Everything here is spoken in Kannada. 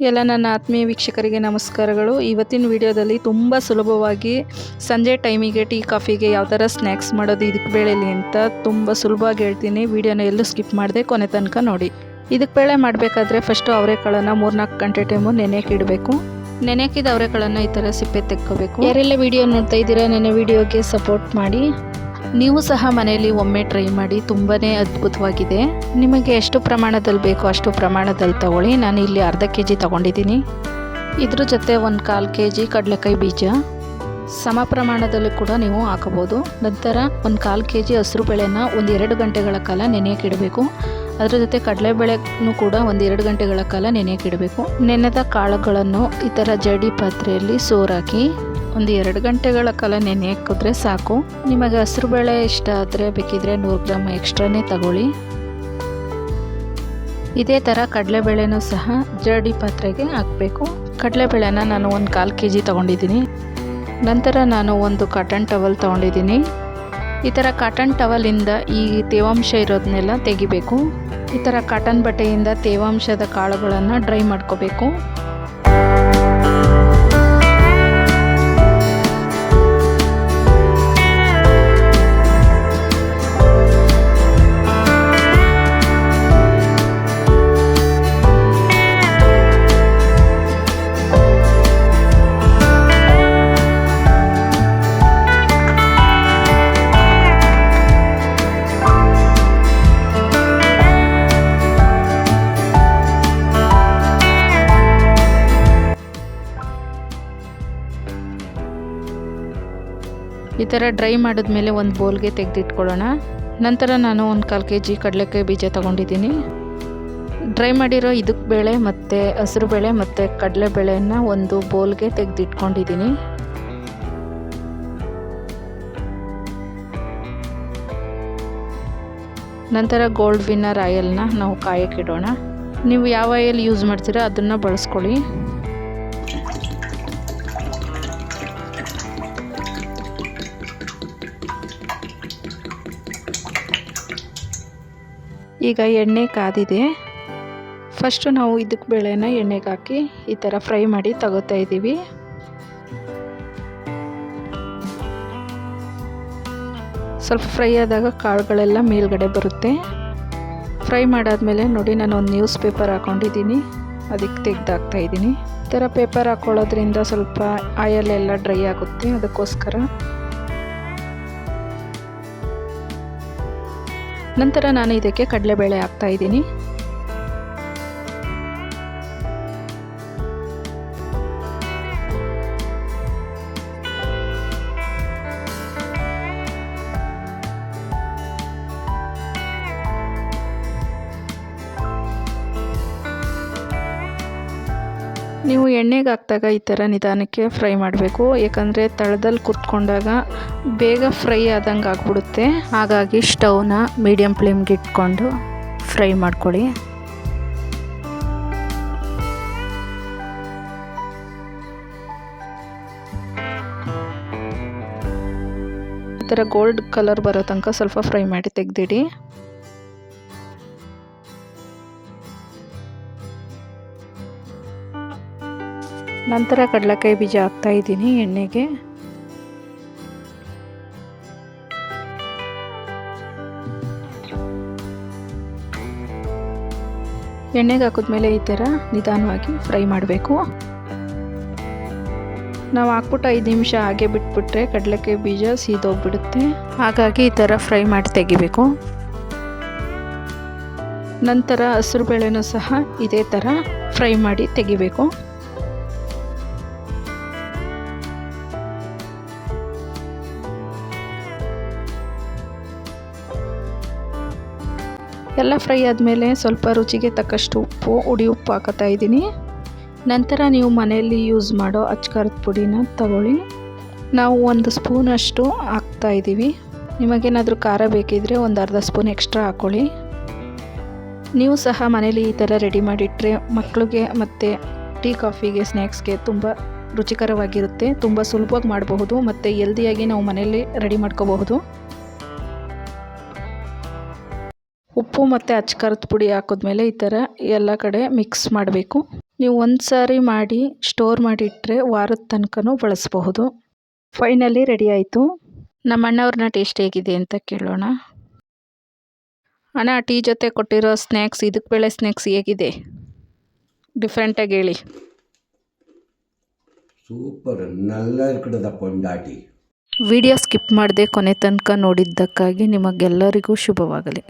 ಎಲ್ಲ ನನ್ನ ಆತ್ಮೀಯ ವೀಕ್ಷಕರಿಗೆ ನಮಸ್ಕಾರಗಳು. ಇವತ್ತಿನ ವಿಡಿಯೋದಲ್ಲಿ ತುಂಬ ಸುಲಭವಾಗಿ ಸಂಜೆ ಟೈಮಿಗೆ ಟೀ ಕಾಫಿಗೆ ಯಾವ ಥರ ಸ್ನ್ಯಾಕ್ಸ್ ಮಾಡೋದು ಇದಕ್ಕೆ ಬೇಳೆಲಿ ಅಂತ ತುಂಬ ಸುಲಭವಾಗಿ ಹೇಳ್ತೀನಿ. ವಿಡಿಯೋನ ಎಲ್ಲೂ ಸ್ಕಿಪ್ ಮಾಡಿದೆ ಕೊನೆ ತನಕ ನೋಡಿ. ಇದಕ್ಕೆ ಬೇಳೆ ಮಾಡಬೇಕಾದ್ರೆ ಫಸ್ಟು ಅವರೆಕಾಳನ್ನು ಮೂರ್ನಾಲ್ಕು ಗಂಟೆ ಟೈಮು ನೆನೆಯಕ್ಕೆ ಇಡಬೇಕು. ನೆನೆಯಕ್ಕಿದ ಅವರೆಕಾಳನ್ನು ಈ ಥರ ಸಿಪ್ಪೆ ತೆಕ್ಕೋಬೇಕು. ಯಾರೆಲ್ಲ ವಿಡಿಯೋ ನೋಡ್ತಾ ಇದ್ದೀರಾ ನೆನೆ ವಿಡಿಯೋಗೆ ಸಪೋರ್ಟ್ ಮಾಡಿ. ನೀವು ಸಹ ಮನೆಯಲ್ಲಿ ಒಮ್ಮೆ ಟ್ರೈ ಮಾಡಿ ತುಂಬಾ ಅದ್ಭುತವಾಗಿದೆ. ನಿಮಗೆ ಎಷ್ಟು ಪ್ರಮಾಣದಲ್ಲಿ ಬೇಕೋ ಅಷ್ಟು ಪ್ರಮಾಣದಲ್ಲಿ ತಗೊಳ್ಳಿ. ನಾನು ಇಲ್ಲಿ ಅರ್ಧ ಕೆ ಜಿ ತೊಗೊಂಡಿದ್ದೀನಿ. ಇದ್ರ ಜೊತೆ ಒಂದು ಕಾಲು ಕೆ ಜಿ ಕಡಲೆಕಾಯಿ ಬೀಜ. ಸಮ ಪ್ರಮಾಣದಲ್ಲಿ ಕೂಡ ನೀವು ಹಾಕಬೋದು ನಂತರ ಒಂದು ಕಾಲು ಕೆ ಜಿ ಹಸಿರು ಬೇಳೆನ ಒಂದು ಎರಡು ಗಂಟೆಗಳ ಕಾಲ ನೆನೆಯಕ್ಕೆ ಇಡಬೇಕು. ಅದರ ಜೊತೆ ಕಡಲೆಬೇಳೆನೂ ಕೂಡ ಒಂದು ಎರಡು ಗಂಟೆಗಳ ಕಾಲ ನೆನೆಯಕ್ಕೆ ಇಡಬೇಕು. ನೆನೆದ ಕಾಳುಗಳನ್ನು ಈ ಥರ ಜಡಿ ಪಾತ್ರೆಯಲ್ಲಿ ಸೋರಾಕಿ ಒಂದು ಎರಡು ಗಂಟೆಗಳ ಕಾಲ ನೆನೆ ಹಾಕಿದ್ರೆ ಸಾಕು. ನಿಮಗೆ ಹಸಿರು ಬೇಳೆ ಇಷ್ಟ ಆದರೆ ಬೇಕಿದ್ರೆ ನೂರು ಗ್ರಾಮ್ ಎಕ್ಸ್ಟ್ರಾನೇ ತಗೊಳ್ಳಿ. ಇದೇ ಥರ ಕಡಲೆಬೇಳೆನೂ ಸಹ ಜರಡಿ ಪಾತ್ರೆಗೆ ಹಾಕಬೇಕು. ಕಡಲೆಬೇಳೆನ ನಾನು ಒಂದು ಕಾಲು ಕೆ ಜಿ ತೊಗೊಂಡಿದ್ದೀನಿ. ನಂತರ ನಾನು ಒಂದು ಕಾಟನ್ ಟವಲ್ ತೊಗೊಂಡಿದ್ದೀನಿ. ಈ ಥರ ಕಾಟನ್ ಟವಲಿಂದ ಈ ತೇವಾಂಶ ಇರೋದನ್ನೆಲ್ಲ ತೆಗಿಬೇಕು. ಈ ಥರ ಕಾಟನ್ ಬಟ್ಟೆಯಿಂದ ತೇವಾಂಶದ ಕಾಳುಗಳನ್ನು ಡ್ರೈ ಮಾಡ್ಕೋಬೇಕು. ಈ ಥರ ಡ್ರೈ ಮಾಡಿದ್ಮೇಲೆ ಒಂದು ಬೌಲ್ಗೆ ತೆಗೆದಿಟ್ಕೊಳ್ಳೋಣ. ನಂತರ ನಾನು ಒಂದು ಕಾಲು ಕೆ ಜಿ ಕಡಲೆಕಾಯಿ ಬೀಜ ತೊಗೊಂಡಿದ್ದೀನಿ. ಡ್ರೈ ಮಾಡಿರೋ ಇದಕ್ಕೆ ಬೇಳೆ ಮತ್ತು ಹಸಿರು ಬೇಳೆ ಮತ್ತು ಕಡಲೆಬೇಳೆನ ಒಂದು ಬೌಲ್ಗೆ ತೆಗೆದಿಟ್ಕೊಂಡಿದ್ದೀನಿ. ನಂತರ ಗೋಲ್ಡ್ ವಿನ್ನರ್ ಆಯಲ್ನ ನಾವು ಕಾಯಕ್ಕಿಡೋಣ ನೀವು ಯಾವ ಆಯಲ್ ಯೂಸ್ ಮಾಡ್ತೀರೋ ಅದನ್ನು ಬಳಸ್ಕೊಳ್ಳಿ. ಈಗ ಎಣ್ಣೆ ಕಾದಿದೆ. ಫಸ್ಟು ನಾವು ಇದಕ್ಕೆ ಬೇಳೆನ ಎಣ್ಣೆಗೆ ಹಾಕಿ ಈ ಥರ ಫ್ರೈ ಮಾಡಿ ತಗೋತಾ ಇದ್ದೀವಿ ಸ್ವಲ್ಪ ಫ್ರೈ ಆದಾಗ ಕಾಳುಗಳೆಲ್ಲ ಮೇಲ್ಗಡೆ ಬರುತ್ತೆ. ಫ್ರೈ ಮಾಡಾದಮೇಲೆ ನೋಡಿ ನಾನು ಒಂದು ನ್ಯೂಸ್ ಪೇಪರ್ ಹಾಕ್ಕೊಂಡಿದ್ದೀನಿ ಅದಕ್ಕೆ ತೆಗ್ದಾಕ್ತಾ ಇದ್ದೀನಿ ಈ ಥರ ಪೇಪರ್ ಹಾಕ್ಕೊಳ್ಳೋದ್ರಿಂದ ಸ್ವಲ್ಪ ಆಯಲ್ ಎಲ್ಲ ಡ್ರೈ ಆಗುತ್ತೆ. ಅದಕ್ಕೋಸ್ಕರ ನಂತರ ನಾನು ಇದಕ್ಕೆ ಕಡಲೆಬೇಳೆ ಹಾಕ್ತಾ ನೀವು ಎಣ್ಣೆಗೆ ಹಾಕಿದಾಗ ಈ ಥರ ನಿಧಾನಕ್ಕೆ ಫ್ರೈ ಮಾಡಬೇಕು. ಯಾಕಂದರೆ ತಳದಲ್ಲಿ ಕುತ್ಕೊಂಡಾಗ ಬೇಗ ಫ್ರೈ ಆದಂಗೆ ಆಗ್ಬಿಡುತ್ತೆ. ಹಾಗಾಗಿ ಸ್ಟವ್ನ ಮೀಡಿಯಮ್ ಫ್ಲೇಮ್ಗೆ ಇಟ್ಕೊಂಡು ಫ್ರೈ ಮಾಡ್ಕೊಳ್ಳಿ. ಈ ಥರ ಗೋಲ್ಡ್ ಕಲರ್ ಬರೋ ತನಕ ಸ್ವಲ್ಪ ಫ್ರೈ ಮಾಡಿ ತೆಗೆದಿಡಿ. ನಂತರ ಕಡಲೆಕಾಯಿ ಬೀಜ ಹಾಕ್ತಾ ಇದ್ದೀನಿ ಎಣ್ಣೆಗೆ. ಎಣ್ಣೆಗೆ ಹಾಕಿದ್ಮೇಲೆ ಈ ಥರ ನಿಧಾನವಾಗಿ ಫ್ರೈ ಮಾಡಬೇಕು. ನಾವು ಹಾಕ್ಬಿಟ್ಟು ಐದು ನಿಮಿಷ ಹಾಗೆ ಬಿಟ್ಬಿಟ್ರೆ ಕಡಲೆಕಾಯಿ ಬೀಜ ಸೀದೋಗ್ಬಿಡುತ್ತೆ. ಹಾಗಾಗಿ ಈ ಥರ ಫ್ರೈ ಮಾಡಿ ತೆಗಿಬೇಕು. ನಂತರ ಹಸಿರು ಬೇಳೆನೂ ಸಹ ಇದೇ ಥರ ಫ್ರೈ ಮಾಡಿ ತೆಗಿಬೇಕು. ಎಲ್ಲ ಫ್ರೈ ಆದಮೇಲೆ ಸ್ವಲ್ಪ ರುಚಿಗೆ ತಕ್ಕಷ್ಟು ಉಪ್ಪು, ಉಡಿ ಉಪ್ಪು ಹಾಕತ್ತಾ ಇದ್ದೀನಿ. ನಂತರ ನೀವು ಮನೆಯಲ್ಲಿ ಯೂಸ್ ಮಾಡೋ ಅಚ್ಕಾರದ ಪುಡಿನ ತಗೊಳ್ಳಿ. ನಾವು ಒಂದು ಸ್ಪೂನಷ್ಟು ಹಾಕ್ತಾ ಇದ್ದೀವಿ. ನಿಮಗೇನಾದರೂ ಖಾರ ಬೇಕಿದ್ದರೆ ಒಂದು ಅರ್ಧ ಸ್ಪೂನ್ ಎಕ್ಸ್ಟ್ರಾ ಹಾಕ್ಕೊಳ್ಳಿ ನೀವು ಸಹ ಮನೇಲಿ ಈ ಥರ ರೆಡಿ ಮಾಡಿಟ್ಟರೆ ಮಕ್ಕಳಿಗೆ ಮತ್ತು ಟೀ, ಕಾಫಿಗೆ ಸ್ನ್ಯಾಕ್ಸ್ಗೆ ತುಂಬ ರುಚಿಕರವಾಗಿರುತ್ತೆ. ತುಂಬ ಸುಲಭವಾಗಿ ಮಾಡಬಹುದು ಮತ್ತು ಹೆಲ್ದಿಯಾಗಿ ನಾವು ಮನೆಯಲ್ಲಿ ರೆಡಿ ಮಾಡ್ಕೋಬಹುದು. ಉಪ್ಪು ಮತ್ತು ಅಚ್ಕಾರದ ಪುಡಿ ಹಾಕಿದ್ಮೇಲೆ ಈ ಥರ ಎಲ್ಲ ಕಡೆ ಮಿಕ್ಸ್ ಮಾಡಬೇಕು. ನೀವು ಒಂದು ಸಾರಿ ಮಾಡಿ ಸ್ಟೋರ್ ಮಾಡಿಟ್ಟರೆ ವಾರದ ತನಕನೂ ಬಳಸಬಹುದು. ಫೈನಲಿ ರೆಡಿ ಆಯಿತು. ನಮ್ಮ ಅಣ್ಣವ್ರನ್ನ ಟೇಸ್ಟ್ ಹೇಗಿದೆ ಅಂತ ಕೇಳೋಣ. ಅಣ್ಣ ಟೀ ಜೊತೆ ಕೊಟ್ಟಿರೋ ಸ್ನ್ಯಾಕ್ಸ್ ಇದಕ್ಕೆ ಬೇಳೆ ಸ್ನ್ಯಾಕ್ಸ್ ಹೇಗಿದೆ? ಡಿಫ್ರೆಂಟಾಗಿ ಹೇಳಿ. ಸೂಪರ್ ನಲ್ಲ ಇರ್ಕಡದ ಕೊಂಡಾಟಿ ವಿಡಿಯೋ ಸ್ಕಿಪ್ ಮಾಡದೆ ಕೊನೆ ತನಕ ನೋಡಿದ್ದಕ್ಕಾಗಿ ನಿಮಗೆಲ್ಲರಿಗೂ ಶುಭವಾಗಲಿ.